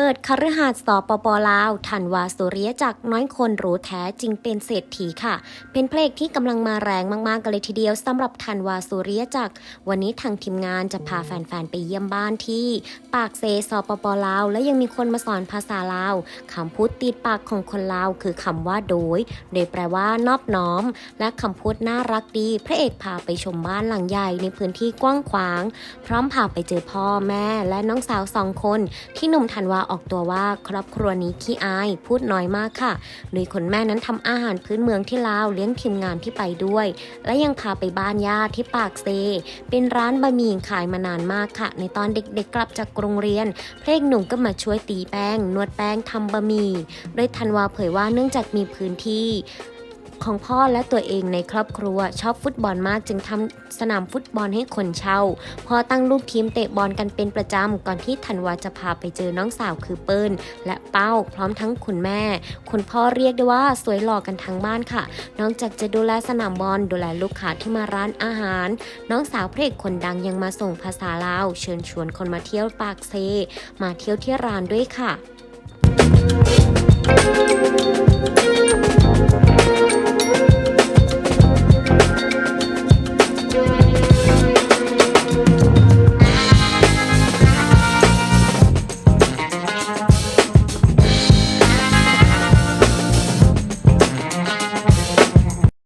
ปิดคฤหาสน์สปปลาวทันวาสุริยจักรน้อยคนรู้แท้จริงเป็นเศรษฐีค่ะ เป็นเพลงที่กำลังมาแรงมากๆกันเลยทีเดียวสำหรับทันวาสุริยจักร วันนี้ทางทีมงานจะพาแฟนๆไปเยี่ยมบ้านที่ ปากเซสปปลาว และยังมีคนมาสอนภาษาลาวคำพูดติดปากของคนลาว คือคำว่าโดย โดยแปลว่านอบน้อม และคำพูดน่ารักดี พระเอกพาไปชมบ้านหลังใหญ่ในพื้นที่กว้างขวาง พร้อมพาไปเจอพ่อแม่และน้องสาวสองคน ที่หนุ่มธันวาออกตัวว่าครอบครัวนี้ขี้อายพูดน้อยมากค่ะ โดยคนแม่นั้นทำอาหารพื้นเมืองที่ลาวเลี้ยงทีมงานที่ไปด้วย และยังพาไปบ้านญาติที่ปากเซ เป็นร้านบะหมี่ขายมานานมากค่ะ ในตอนเด็กๆกลับจากโรงเรียน เพลงหนุ่มก็มาช่วยตีแป้ง นวดแป้งทำบะหมี่โดยธันวาเผยว่าเนื่องจากมีพื้นที่ ของพ่อและตัวเองในครอบครัวชอบฟุตบอลมากจึงทำสนามฟุตบอลให้คนเช่าพอตั้งลูกทีมเตะบอลกันเป็นประจำ ก่อนที่ธันวาจะพาไปเจอน้องสาวคือเปิ้ลและเป้าพร้อมทั้งคุณแม่ คุณพ่อเรียกได้ว่าสวยหล่อกันทั้งบ้านค่ะ นอกจากจะดูแลสนามบอลดูแลลูกค้าที่มาร้านอาหาร น้องสาวพระเอกคนดังยังมาส่งภาษาลาวเชิญชวนคนมาเที่ยวปากเซ มาเที่ยวที่ร้านด้วยค่ะ